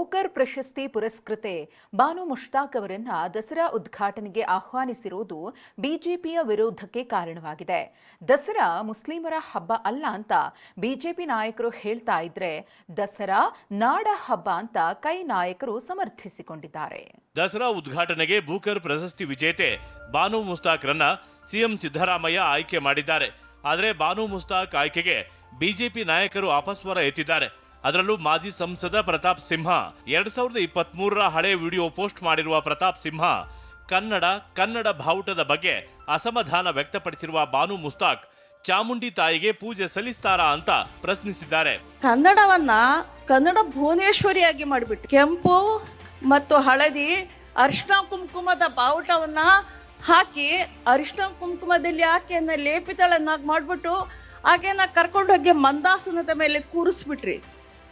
Booker ಪ್ರಶಸ್ತಿ ಪುರಸ್ಕೃತೆ. ಬಾನು ಮುಷ್ತಾಕ್ ಅವರನ್ನ ದಸರಾ ಉದ್ಘಾಟನೆಗೆ ಆಹ್ವಾನಿಸಿರುವುದು ಬಿಜೆಪಿಯ ವಿರೋಧಕ್ಕೆ ಕಾರಣವಾಗಿದೆ. ದಸರಾ ಮುಸ್ಲಿಮರ ಹಬ್ಬ ಅಲ್ಲ ಅಂತ ಬಿಜೆಪಿ ನಾಯಕರು ಹೇಳ್ತಾ ಇದ್ರೆ ದಸರಾ ನಾಡ ಹಬ್ಬ ಅಂತ ಕೈ ನಾಯಕರು ಸಮರ್ಥಿಸಿಕೊಂಡಿದ್ದಾರೆ. ದಸರಾ ಉದ್ಘಾಟನೆಗೆ ಬೂಕರ್ ಪ್ರಶಸ್ತಿ ವಿಜೇತೆ ಬಾನು ಮುಸ್ತಾಕ್ರನ್ನ ಸಿಎಂ ಸಿದ್ದರಾಮಯ್ಯ ಆಯ್ಕೆ ಮಾಡಿದ್ದಾರೆ. ಆದರೆ ಬಾನು ಮುಸ್ತಾಕ್ ಆಯ್ಕೆಗೆ ಬಿಜೆಪಿ ನಾಯಕರು ಅಪಸ್ವರ ಎತ್ತಿದ್ದಾರೆ. ಅದರಲ್ಲೂ ಮಾಜಿ ಸಂಸದ ಪ್ರತಾಪ್ ಸಿಂಹ. ಎರಡ್ ಸಾವಿರದ ಇಪ್ಪತ್ತ್ ಮೂರರ ಹಳೆ ವಿಡಿಯೋ ಪೋಸ್ಟ್ ಮಾಡಿರುವ ಪ್ರತಾಪ್ ಸಿಂಹ ಕನ್ನಡ ಕನ್ನಡ ಬಾವುಟದ ಬಗ್ಗೆ ಅಸಮಾಧಾನ ವ್ಯಕ್ತಪಡಿಸಿರುವ ಬಾನು ಮುಸ್ತಾಕ್ ಚಾಮುಂಡಿ ತಾಯಿಗೆ ಪೂಜೆ ಸಲ್ಲಿಸ್ತಾರಾ ಅಂತ ಪ್ರಶ್ನಿಸಿದ್ದಾರೆ. ಕನ್ನಡವನ್ನ ಕನ್ನಡ ಭುವನೇಶ್ವರಿಯಾಗಿ ಮಾಡಿಬಿಟ್ಟು ಕೆಂಪು ಮತ್ತು ಹಳದಿ ಅರಿಶಿನ ಕುಂಕುಮದ ಬಾವುಟವನ್ನ ಹಾಕಿ ಅರಿಶಿನ ಕುಂಕುಮದಲ್ಲಿ ಆಕೆಯನ್ನ ಲೇಪಿತಳನ್ನಾಗಿ ಮಾಡಿಬಿಟ್ಟು ಆಕೆಯನ್ನ ಕರ್ಕೊಂಡೋಗಿ ಮಂದಾಸನದ ಮೇಲೆ ಕೂರಿಸ್ಬಿಟ್ರಿ.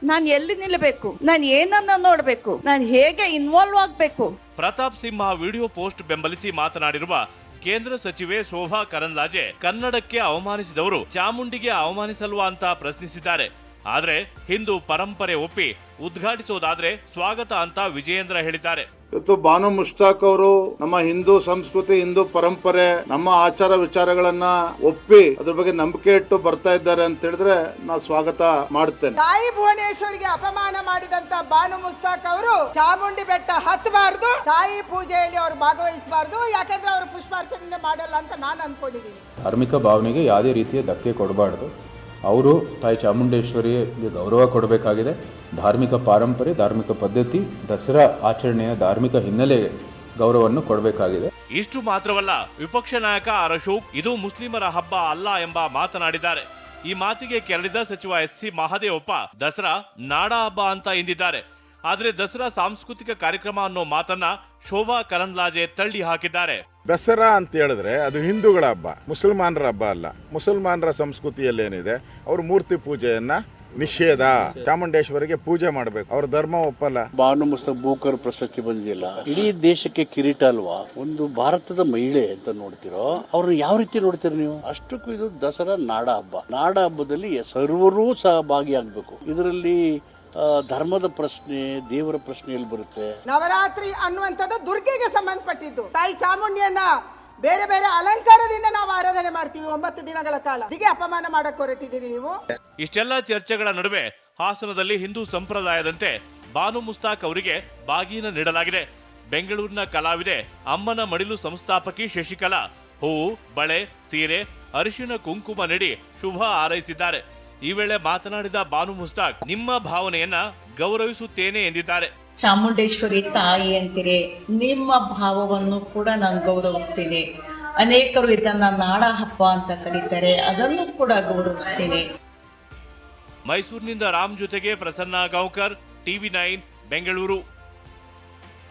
ನಾನು ಎಲ್ಲಿ ನಿಲ್ಲಬೇಕು ನಾನು ಏನನ್ನ ನೋಡಬೇಕು? ನಾನು ಹೇಗೆ ಇನ್ವಾಲ್ವ್ ಆಗಬೇಕು? ಪ್ರತಾಪ್ ಸಿಂಹ ವಿಡಿಯೋ ಪೋಸ್ಟ್ ಬೆಂಬಲಿಸಿ ಮಾತನಾಡಿರುವ ಕೇಂದ್ರ ಸಚಿವೆ ಶೋಭಾ ಕರಂದ್ಲಾಜೆ ಕನ್ನಡಕ್ಕೆ ಅವಮಾನಿಸಿದವರು ಚಾಮುಂಡಿಗೆ ಅವಮಾನಿಸಲ್ವಾ ಅಂತ ಪ್ರಶ್ನಿಸಿದ್ದಾರೆ. ಆದ್ರೆ ಹಿಂದೂ ಪರಂಪರೆ ಒಪ್ಪಿ ಉದ್ಘಾಟಿಸೋದಾದ್ರೆ ಸ್ವಾಗತ ಅಂತ ವಿಜಯೇಂದ್ರ ಹೇಳಿದ್ದಾರೆ. ಇವತ್ತು ಬಾನು ಮುಷ್ತಾಕ್ ಅವರು ನಮ್ಮ ಹಿಂದೂ ಸಂಸ್ಕೃತಿ ಹಿಂದೂ ಪರಂಪರೆ ನಮ್ಮ ಆಚಾರ ವಿಚಾರಗಳನ್ನ ಒಪ್ಪಿ ಅದ್ರ ಬಗ್ಗೆ ನಂಬಿಕೆ ಇಟ್ಟು ಬರ್ತಾ ಇದ್ದಾರೆ ಅಂತ ಹೇಳಿದ್ರೆ ನಾ ಸ್ವಾಗತ ಮಾಡ್ತೇನೆ. ತಾಯಿ ಭುವನೇಶ್ವರಿಗೆ ಅಪಮಾನ ಮಾಡಿದಂತ ಬಾನು ಮುಸ್ತಾಕ್ ಅವರು ಚಾಮುಂಡಿ ಬೆಟ್ಟ ಹತ್ತಬಾರ್ದು ತಾಯಿ ಪೂಜೆಯಲ್ಲಿ ಅವರು ಭಾಗವಹಿಸಬಾರ್ದು ಯಾಕಂದ್ರೆ ಅವರು ಪುಷ್ಪಾರ್ಚನೆ ಮಾಡಲ್ಲ ಅಂತ ನಾನು ಅನ್ಕೊಂಡಿದ್ದೀನಿ. ಧಾರ್ಮಿಕ ಭಾವನೆಗೆ ಯಾವುದೇ ರೀತಿಯ ಧಕ್ಕೆ ಕೊಡಬಾರ್ದು. ಅವರು ತಾಯಿ ಚಾಮುಂಡೇಶ್ವರಿಗೆ ಗೌರವ ಕೊಡಬೇಕಾಗಿದೆ. ಧಾರ್ಮಿಕ ಪಾರಂಪರೆ ಧಾರ್ಮಿಕ ಪದ್ಧತಿ, ದಸರಾ ಆಚರಣೆಯ ಧಾರ್ಮಿಕ ಹಿನ್ನೆಲೆ ಗೌರವವನ್ನು ಕೊಡಬೇಕಾಗಿದೆ. ಇಷ್ಟು ಮಾತ್ರವಲ್ಲ, ವಿಪಕ್ಷ ನಾಯಕ ಆರ್ ಅಶೋಕ್ ಇದು ಮುಸ್ಲಿಮರ ಹಬ್ಬ ಅಲ್ಲ ಎಂಬ ಮಾತನಾಡಿದ್ದಾರೆ. ಈ ಮಾತಿಗೆ ಕೆರಳಿದ ಸಚಿವ ಎಚ್ ಸಿ ಮಹಾದೇವಪ್ಪ, ದಸರಾ ನಾಡ ಹಬ್ಬ ಅಂತ ಎಂದಿದ್ದಾರೆ. ಆದರೆ ದಸರಾ ಸಾಂಸ್ಕೃತಿಕ ಕಾರ್ಯಕ್ರಮ ಅನ್ನೋ ಮಾತನ್ನ ಶೋಭಾ ಕರಂದ್ಲಾಜೆ ತಳ್ಳಿ ಹಾಕಿದ್ದಾರೆ. ದಸರಾ ಅಂತ ಹೇಳಿದ್ರೆ ಅದು ಹಿಂದೂಗಳ ಹಬ್ಬ, ಮುಸಲ್ಮಾನರ ಹಬ್ಬ ಅಲ್ಲ. ಮುಸಲ್ಮಾನರ ಸಂಸ್ಕೃತಿಯಲ್ಲಿ ಏನಿದೆ ಅವರು ಮೂರ್ತಿ ಪೂಜೆಯನ್ನ ನಿಷೇಧ, ಚಾಮುಂಡೇಶ್ವರಿಗೆ ಪೂಜೆ ಮಾಡಬೇಕು. ಅವ್ರ ಧರ್ಮ ಒಪ್ಪಲ್ಲ. ಬಾನು ಮುಸ್ತ ಬೂಕರ್ ಪ್ರಶಸ್ತಿ ಬಂದಿಲ್ಲ. ಇಡೀ ದೇಶಕ್ಕೆ ಕಿರೀಟ ಅಲ್ವಾ? ಒಂದು ಭಾರತದ ಮಹಿಳೆ ಅಂತ ನೋಡ್ತಿರೋ, ಅವ್ರನ್ನ ಯಾವ ರೀತಿ ನೋಡ್ತೀರ ನೀವು? ಅಷ್ಟಕ್ಕೂ ಇದು ದಸರಾ ನಾಡ ಹಬ್ಬ. ನಾಡ ಹಬ್ಬದಲ್ಲಿ ಸರ್ವರೂ ಸಹ ಭಾಗಿಯಾಗಬೇಕು ಇದರಲ್ಲಿ ಧರ್ಮದ ಪ್ರಶ್ನೆ ದೇವರ ಪ್ರಶ್ನೆ ಎಲ್ಲಿ ಬರುತ್ತೆ? ನವರಾತ್ರಿ ಅನ್ನುವಂಥದ್ದು ದುರ್ಗೆಗೆ ಸಂಬಂಧಪಟ್ಟಿದ್ದು. ತಾಯಿ ಚಾಮುಂಡಿಯನ್ನ ಬೇರೆ ಬೇರೆ ಅಲಂಕಾರದಿಂದ ನಾವು ಆರಾಧನೆ ಮಾಡ್ತೀವಿ ಒಂಬತ್ತು ದಿನಗಳ ಕಾಲ. ಹೀಗೆ ಅಪಮಾನ ಮಾಡಕ್ ಹೊರಟಿದ್ದೀರಿ ನೀವು. ಇಷ್ಟೆಲ್ಲ ಚರ್ಚೆಗಳ ನಡುವೆ ಹಾಸನದಲ್ಲಿ ಹಿಂದೂ ಸಂಪ್ರದಾಯದಂತೆ ಬಾನು ಮುಸ್ತಾಕ್ ಅವರಿಗೆ ಬಾಗಿನ ನೀಡಲಾಗಿದೆ. ಬೆಂಗಳೂರಿನ ಕಲಾವಿದೆ ಅಮ್ಮನ ಮಡಿಲು ಸಂಸ್ಥಾಪಕಿ ಶಶಿಕಲಾ ಹೂವು ಬಳೆ ಸೀರೆ ಅರಿಶಿನ ಕುಂಕುಮ ನೀಡಿ ಶುಭ ಹಾರೈಸಿದ್ದಾರೆ. ಈ ವೇಳೆ ಮಾತನಾಡಿದ ಬಾನು ಮುಸ್ತಾಕ್ ನಿಮ್ಮ ಭಾವನೆಯನ್ನ ಗೌರವಿಸುತ್ತೇನೆ ಎಂದಿದ್ದಾರೆ. ಚಾಮುಂಡೇಶ್ವರಿ ತಾಯಿ ಅಂತೀರಿ ನಿಮ್ಮ ಭಾವವನ್ನು ಕೂಡ ನಾನು ಗೌರವಿಸ್ತೀನಿ. ಅನೇಕರು ಇದನ್ನ ನಾಡ ಹಬ್ಬ ಅಂತ ಕರೀತಾರೆ ಅದನ್ನು ಕೂಡ ಗೌರವಿಸ್ತೀನಿ. ಮೈಸೂರಿನಿಂದ ರಾಮ್ ಜೊತೆಗೆ ಪ್ರಸನ್ನ ಗಾಂವ್ಕರ್ ಟಿವಿ ನೈನ್ ಬೆಂಗಳೂರು.